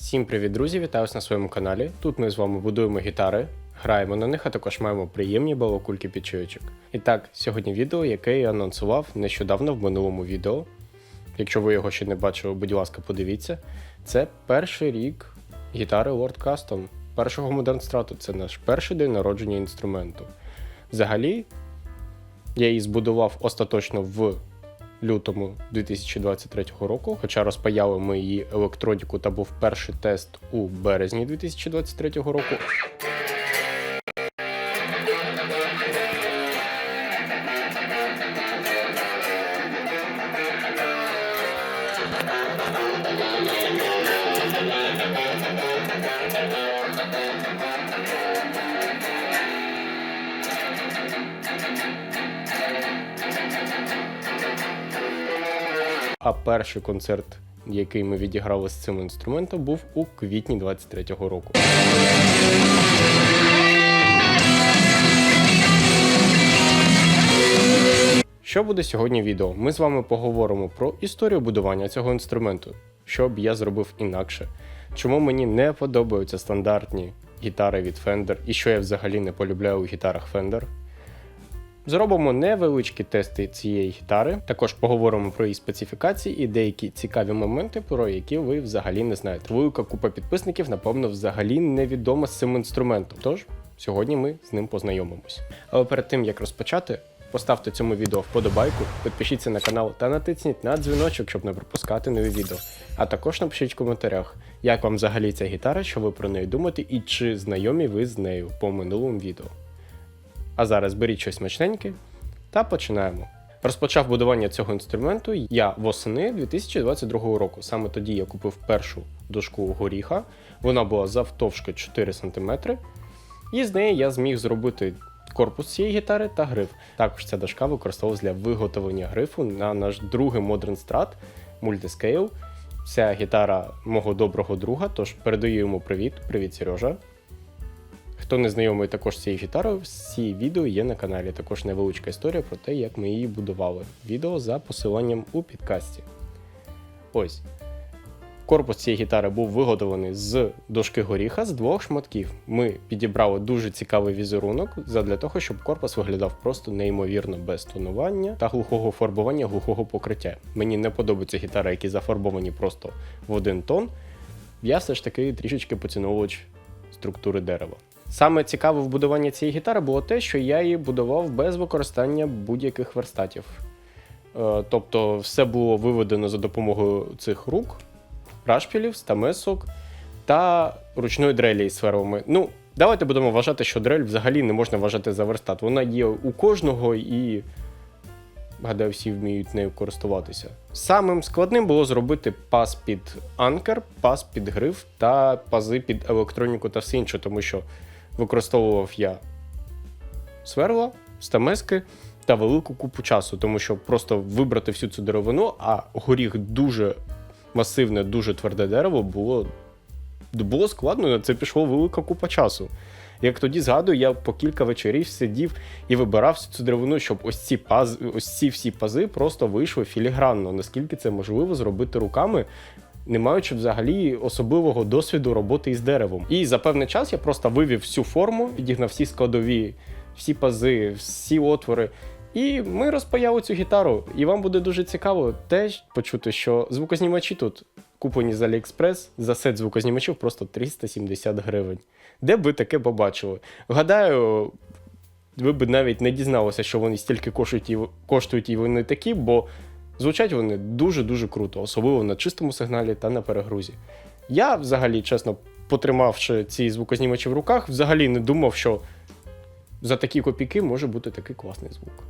Всім привіт, друзі! Вітаю вас на своєму каналі. Тут ми з вами будуємо гітари, граємо на них, а також маємо приємні балокульки під чуючок. І так, сьогодні відео, яке я анонсував нещодавно в минулому відео. Якщо ви його ще не бачили, будь ласка, подивіться. Це перший рік гітари Lord Custom, першого Modern Strat. Це наш перший день народження інструменту. Взагалі, я її збудував остаточно в лютому 2023 року, хоча розпаяли ми її електроніку та був перший тест у березні 2023 року. А перший концерт, який ми відіграли з цим інструментом, був у квітні 23-го року. Що буде сьогодні відео? Ми з вами поговоримо про історію будування цього інструменту, що б я зробив інакше, чому мені не подобаються стандартні гітари від Fender і що я взагалі не полюбляю у гітарах Fender. Зробимо невеличкі тести цієї гітари. Також поговоримо про її специфікації і деякі цікаві моменти, про які ви взагалі не знаєте. Велика купа підписників, напевно, взагалі невідома з цим інструментом. Тож сьогодні ми з ним познайомимось. Але перед тим як розпочати, поставте цьому відео вподобайку, підпишіться на канал та натисніть на дзвіночок, щоб не пропускати нові відео. А також напишіть в коментарях, як вам взагалі ця гітара, що ви про неї думаєте, і чи знайомі ви з нею по минулому відео. А зараз беріть щось смачненьке та починаємо. Розпочав будування цього інструменту я восени 2022 року. Саме тоді я купив першу дошку горіха. Вона була завтовшки 4 см. І з неї я зміг зробити корпус цієї гітари та гриф. Також ця дошка використовувалась для виготовлення грифу на наш другий Modern Strat Multiscale. Ця гітара мого доброго друга, тож передаю йому привіт. Привіт, Сережа. Хто не знайомий також з цією гітарою, всі відео є на каналі. Також невеличка історія про те, як ми її будували. Відео за посиланням у підкасті. Ось. Корпус цієї гітари був виготовлений з дошки горіха з двох шматків. Ми підібрали дуже цікавий візерунок задля того, щоб корпус виглядав просто неймовірно без тонування та глухого фарбування, глухого покриття. Мені не подобаються гітари, які зафарбовані просто в один тон. Я все ж таки трішечки поціновувач структури дерева. Саме цікаве в будуванні цієї гітари було те, що я її будував без використання будь-яких верстатів. Е, Тобто все було виведено за допомогою цих рук, рашпілів, стамесок та ручної дрелі із сферами. Ну, давайте будемо вважати, що дрель взагалі не можна вважати за верстат. Вона є у кожного і. Гадаю, всі вміють нею користуватися. Самим складним було зробити паз під анкер, паз під гриф та пази під електроніку та все інше, тому що використовував я сверла, стамески та велику купу часу, тому що просто вибрати всю цю деревину, а горіх дуже масивне, дуже тверде дерево було, було складно, на це пішло велика купа часу. Як тоді згадую, я по кілька вечорів сидів і вибирав всю цю деревину, щоб ось ці паз, ось ці всі пази просто вийшли філігранно, наскільки це можливо зробити руками, не маючи взагалі особливого досвіду роботи із деревом. І за певний час я просто вивів всю форму, підігнав всі складові, всі пази, всі отвори. І ми розпаяли цю гітару. І вам буде дуже цікаво теж почути, що звукознімачі тут куплені з AliExpress за сет звукознімачів просто 370 гривень. Де б ви таке побачили? Гадаю, ви б навіть не дізналися, що вони стільки коштують і, коштують і вони такі, бо звучать вони дуже-дуже круто, особливо на чистому сигналі та на перегрузі. Я взагалі, чесно, потримавши ці звукознімачі в руках, взагалі не думав, що за такі копійки може бути такий класний звук.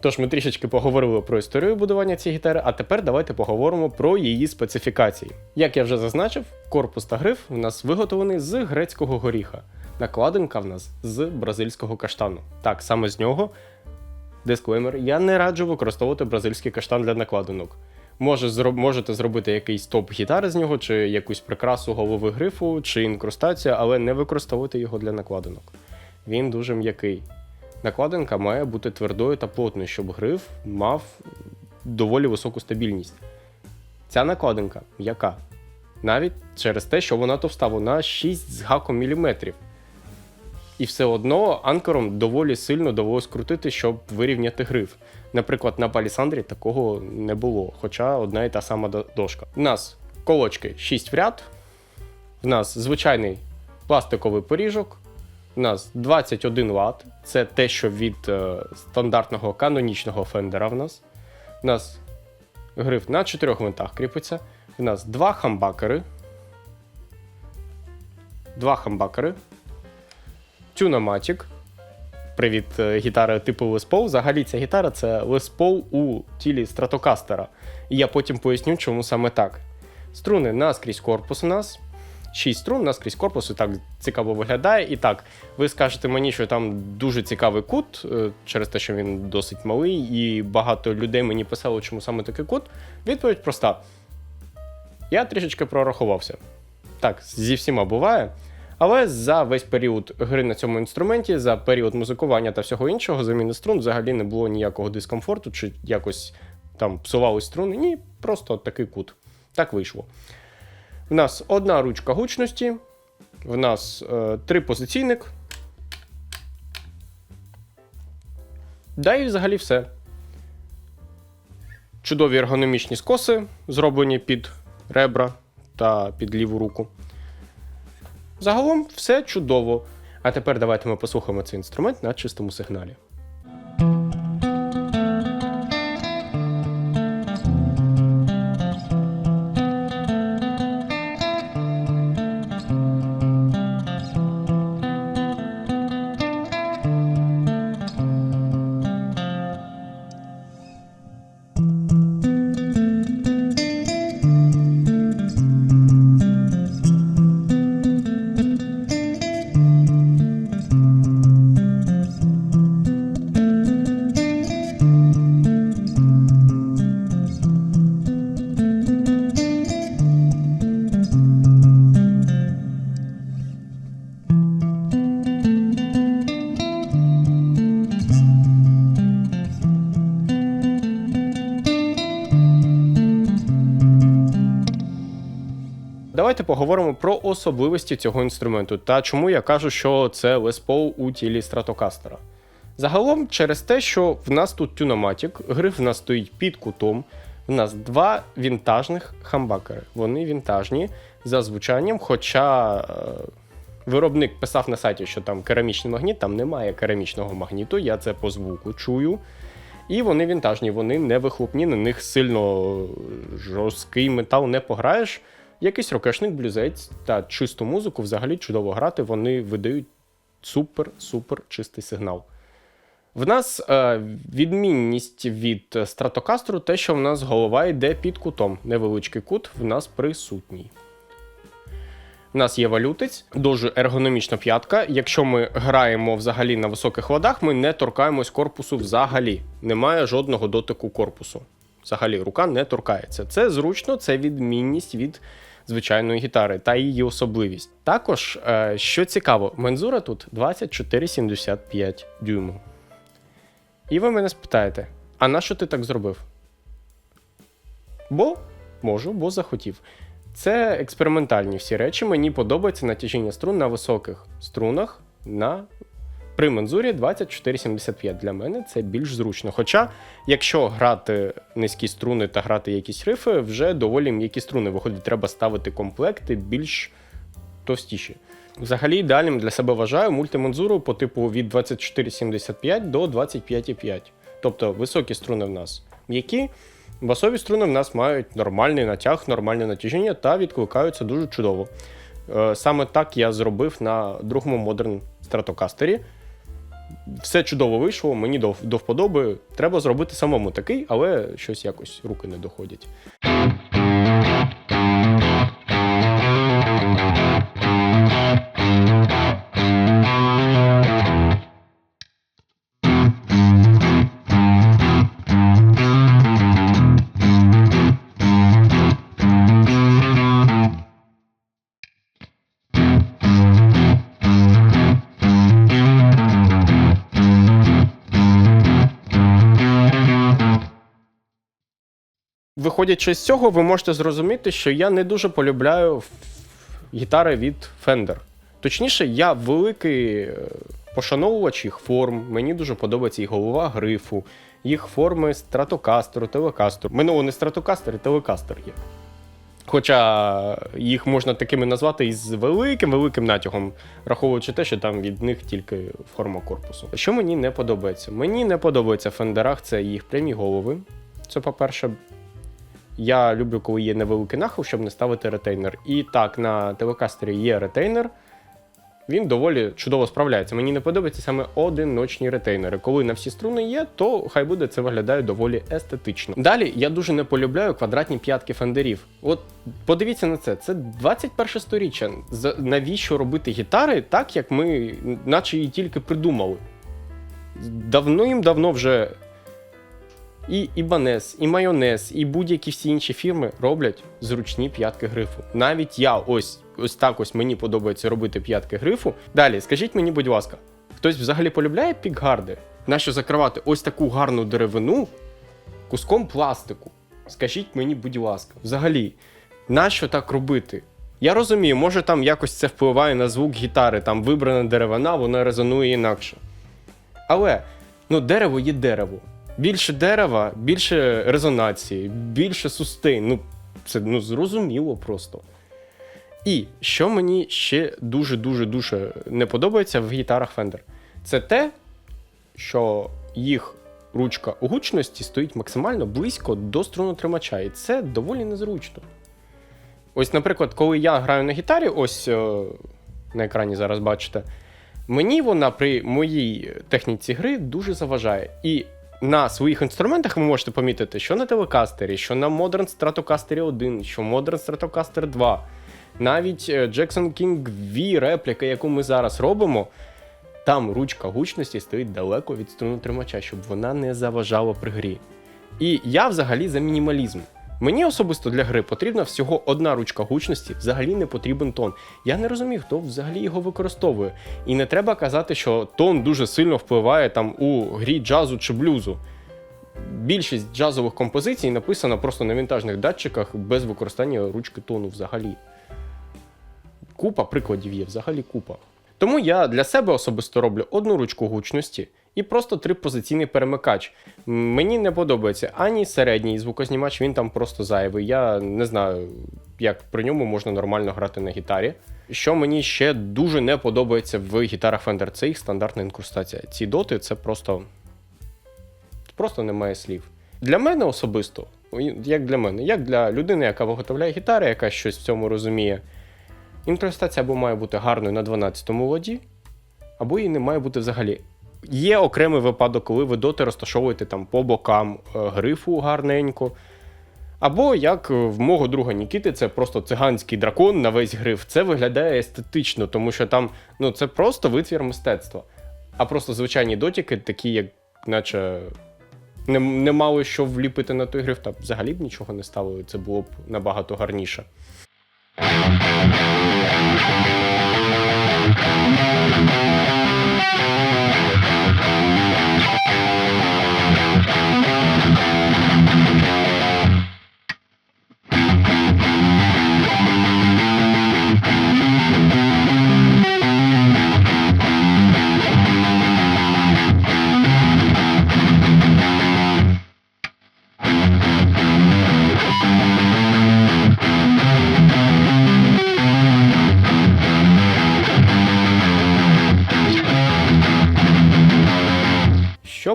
Тож ми трішечки поговорили про історію будування цієї гітари, а тепер давайте поговоримо про її специфікації. Як я вже зазначив, корпус та гриф у нас виготовлений з грецького горіха. Накладинка в нас з бразильського каштану. Так, саме з нього. Дисклеймер, я не раджу використовувати бразильський каштан для накладинок. Можете зробити якийсь топ гітари з нього, чи якусь прикрасу голови грифу, чи інкрустацію, але не використовуйте його для накладинок. Він дуже м'який. Накладинка має бути твердою та плотною, щоб гриф мав доволі високу стабільність. Ця накладинка м'яка. Навіть через те, що вона товста, вона 6 з гаком міліметрів. І все одно анкером доволі сильно довелось крутити, щоб вирівняти гриф. Наприклад, на палісандрі такого не було, хоча одна і та сама дошка. У нас колочки 6 в ряд, в нас звичайний пластиковий поріжок, у нас 21 Вт, це те, що від е, стандартного канонічного фендера в нас. У нас гриф на 4 гвинтах кріпиться. У нас два хамбакери. Два хамбакери. Тюноматік. Привіт, е, гітара типу Les Paul. Взагалі ця гітара це Les Paul у тілі стратокастера. І я потім поясню, чому саме так. Струни наскрізь корпус у нас. 6 струн наскрізь корпус, і так цікаво виглядає. І так, ви скажете мені, що там дуже цікавий кут, е, через те, що він досить малий, і багато людей мені писало, чому саме такий кут. Відповідь проста. Я трішечки прорахувався. Так, зі всіма буває. Але за весь період гри на цьому інструменті, за період музикування та всього іншого, заміни струн взагалі не було ніякого дискомфорту, чи якось там псувались струни. Ні, просто такий кут. Так вийшло. В нас одна ручка гучності, в нас е, три позиційник. Да і взагалі все. Чудові ергономічні скоси, зроблені під ребра та під ліву руку. Загалом все чудово. А тепер давайте ми послухаємо цей інструмент на чистому сигналі. Поговоримо про особливості цього інструменту та чому я кажу, що це Les Paul у тілі стратокастера. Загалом, через те, що в нас тут тюноматік, гриф в нас стоїть під кутом. В нас два вінтажних хамбакери. Вони вінтажні за звучанням, хоча е, виробник писав на сайті, що там керамічний магніт, там немає керамічного магніту, я це по звуку чую. І вони вінтажні, вони не вихлопні, на них сильно жорсткий метал не пограєш. Якийсь рокешник, блюзець та чисту музику взагалі чудово грати, вони видають супер-супер чистий сигнал. В нас е, відмінність від стратокастру те, що в нас голова йде під кутом. Невеличкий кут в нас присутній. У нас є валютець, дуже ергономічна п'ятка. Якщо ми граємо взагалі на високих ладах, ми не торкаємось корпусу взагалі. Немає жодного дотику корпусу. Взагалі, рука не торкається. Це зручно, це відмінність від звичайної гітари та її особливість. Також, е, що цікаво, мензура тут 24,75 дюйму. І ви мене спитаєте: а на що ти так зробив? Бо можу, бо захотів. Це експериментальні всі речі. Мені подобається натяжіння струн на високих струнах на при мензурі 2475. Для мене це більш зручно. Хоча, якщо грати низькі струни та грати якісь рифи, вже доволі м'які струни. Виходить, треба ставити комплекти більш товстіші. Взагалі, ідеальним для себе вважаю мультимензуру по типу від 2475 до 25,5. Тобто високі струни в нас м'які, басові струни в нас мають нормальний натяг, нормальне натяжіння та відкликаються дуже чудово. Е, Саме так я зробив на другому Modern Stratocaster. Все чудово вийшло, мені до, до вподоби. Треба зробити самому такий, але щось якось руки не доходять. Виходячи з цього, ви можете зрозуміти, що я не дуже полюбляю гітари від Fender. Точніше, я великий е, пошановувач їх форм. Мені дуже подобається їх голова грифу, їх форми стратокастеру, телекастеру. Минуло не стратокастер, і телекастер є. Хоча їх можна такими назвати із великим-великим натягом, враховуючи те, що там від них тільки форма корпусу. Що мені не подобається? Мені не подобається в фендерах це їх прямі голови. Це, по-перше, я люблю, коли є невеликий нахил, щоб не ставити ретейнер. І так, на телекастері є ретейнер. Він доволі чудово справляється. Мені не подобаються саме одиночні ретейнери. Коли на всі струни є, то хай буде це виглядає доволі естетично. Далі я дуже не полюбляю квадратні п'ятки фендерів. От подивіться на це. Це 21 сторіччя. Навіщо робити гітари так, як ми, наче її тільки придумали? Давним-давно вже і Ібанес, і Майонез, і будь-які всі інші фірми роблять зручні п'ятки грифу. Навіть я ось ось так ось мені подобається робити п'ятки грифу. Далі, скажіть мені, будь ласка, хтось взагалі полюбляє пікгарди? Нащо закривати ось таку гарну деревину куском пластику? Скажіть мені, будь ласка, взагалі, нащо так робити? Я розумію, може там якось це впливає на звук гітари, там вибрана деревина, вона резонує інакше. Але ну, дерево є дерево. Більше дерева, більше резонації, більше сустейн. Ну, це ну, зрозуміло просто. І що мені ще дуже-дуже дуже не подобається в гітарах Fender, це те, що їх ручка гучності стоїть максимально близько до струнотримача, і це доволі незручно. Ось, наприклад, коли я граю на гітарі, ось е, на екрані зараз бачите, мені вона при моїй техніці гри дуже заважає. І на своїх інструментах ви можете помітити, що на телекастері, що на Modern Stratocaster 1, що Modern Stratocaster 2, навіть е, Jackson King V репліка, яку ми зараз робимо, там ручка гучності стоїть далеко від струнотримача, щоб вона не заважала при грі. І я взагалі за мінімалізм. Мені особисто для гри потрібна всього одна ручка гучності, взагалі не потрібен тон. Я не розумію, хто взагалі його використовує. І не треба казати, що тон дуже сильно впливає там у грі джазу чи блюзу. Більшість джазових композицій написано просто на вінтажних датчиках без використання ручки тону взагалі. Купа прикладів є, взагалі купа. Тому я для себе особисто роблю одну ручку гучності і просто трипозиційний перемикач. Мені не подобається ані середній звукознімач, він там просто зайвий. Я не знаю, як при ньому можна нормально грати на гітарі. Що мені ще дуже не подобається в гітарах Fender, це їх стандартна інкрустація. Ці доти це просто. Просто немає слів. Для мене особисто, як для мене, як для людини, яка виготовляє гітари, яка щось в цьому розуміє. Інкрустація або має бути гарною на 12-му ладі, або її не має бути взагалі. Є окремий випадок, коли ви доти розташовуєте там по бокам е, грифу гарненько. Або як в мого друга Нікіти, це просто циганський дракон на весь гриф. Це виглядає естетично, тому що там ну, це просто витвір мистецтва. А просто звичайні дотики, такі, як наче не, не мали що вліпити на той гриф, та взагалі б нічого не ставили, це було б набагато гарніше.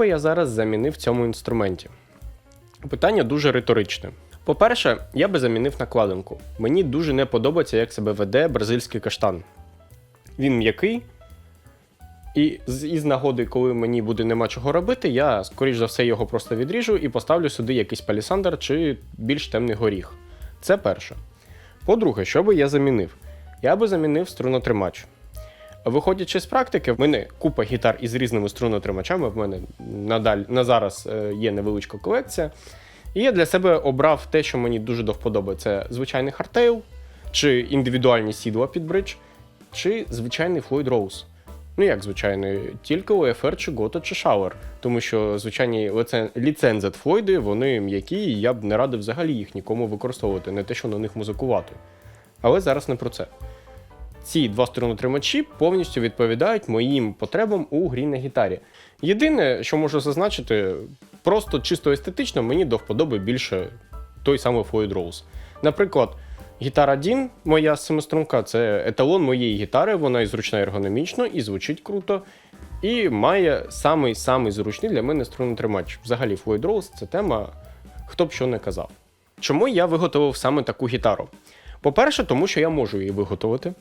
Би я зараз замінив в цьому інструменті? Питання дуже риторичне. По-перше, я би замінив накладинку. Мені дуже не подобається, як себе веде бразильський каштан. Він м'який, і з із нагоди, коли мені буде нема чого робити, я, скоріш за все, його просто відріжу і поставлю сюди якийсь палісандр чи більш темний горіх. Це перше. По-друге, що би я замінив? Я би замінив струнотримач. Виходячи з практики, в мене купа гітар із різними струнотримачами. В мене надаль, на зараз е, є невеличка колекція. І я для себе обрав те, що мені дуже до вподоби. Це звичайний хардтейл, чи індивідуальні сідла під бридж, чи звичайний Floyd Rose. Ну як звичайний, тільки UFR чи Goto чи Shower. Тому що звичайні ліцензет Флойди, вони м'які, і я б не радив взагалі їх нікому використовувати, не те, що на них музикувати. Але зараз не про це. Ці два струнотримачі повністю відповідають моїм потребам у грі на гітарі. Єдине, що можу зазначити, просто чисто естетично мені до вподоби більше той самий Floyd Rose. Наприклад, гітара Dean, моя семиструнка, це еталон моєї гітари, вона і зручна ергономічно, і звучить круто. І має самий самий зручний для мене струнотримач. Взагалі, Floyd Rose це тема, хто б що не казав. Чому я виготовив саме таку гітару? По-перше, тому що я можу її виготовити.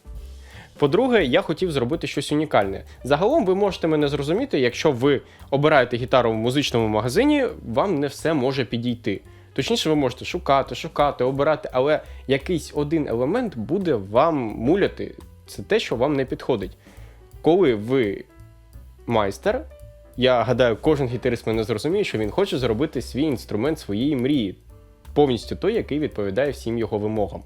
По-друге, я хотів зробити щось унікальне. Загалом ви можете мене зрозуміти, якщо ви обираєте гітару в музичному магазині, вам не все може підійти. Точніше, ви можете шукати, шукати, обирати, але якийсь один елемент буде вам муляти. Це те, що вам не підходить. Коли ви майстер, я гадаю, кожен гітарист мене зрозуміє, що він хоче зробити свій інструмент своєї мрії, повністю той, який відповідає всім його вимогам.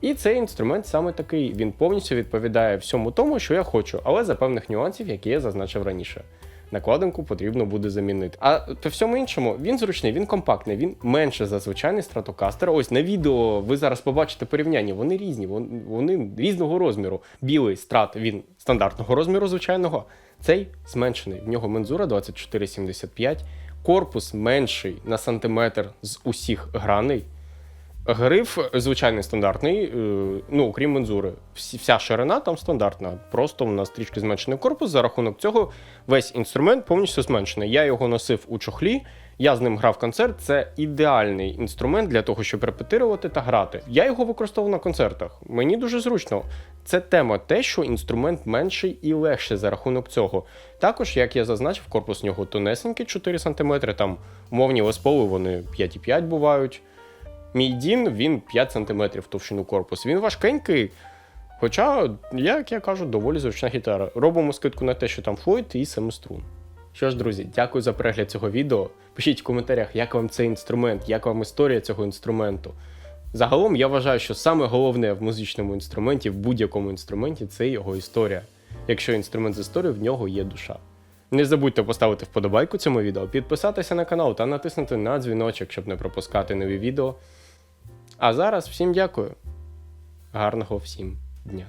І цей інструмент саме такий, він повністю відповідає всьому тому, що я хочу, але за певних нюансів, які я зазначив раніше. Накладинку потрібно буде замінити. А по всьому іншому, він зручний, він компактний, він менше за звичайний стратокастер. Ось на відео ви зараз побачите порівняння. Вони різні, вони, різного розміру. Білий страт він стандартного розміру, звичайного. Цей зменшений. В нього мензура 2475, корпус менший на сантиметр з усіх граней. Гриф звичайний стандартний, е, ну окрім мензури. Вся ширина там стандартна. Просто у нас трішки зменшений корпус. За рахунок цього весь інструмент повністю зменшений. Я його носив у чохлі, я з ним грав концерт. Це ідеальний інструмент для того, щоб репетирувати та грати. Я його використовував на концертах. Мені дуже зручно. Це тема те, що інструмент менший і легший за рахунок цього. Також, як я зазначив, корпус нього тонесенький 4 см, там умовні лесполи вони 5,5 бувають. Мій Дін він 5 см товщину корпус. Він важкенький. Хоча, як я кажу, доволі зручна гітара. Робимо скидку на те, що там Флойд і семиструн. Що ж, друзі, дякую за перегляд цього відео. Пишіть в коментарях, як вам цей інструмент, як вам історія цього інструменту. Загалом я вважаю, що саме головне в музичному інструменті, в будь-якому інструменті, це його історія. Якщо інструмент з історією, в нього є душа. Не забудьте поставити вподобайку цьому відео, підписатися на канал та натиснути на дзвіночок, щоб не пропускати нові відео. А зараз всім дякую. Гарного всім дня.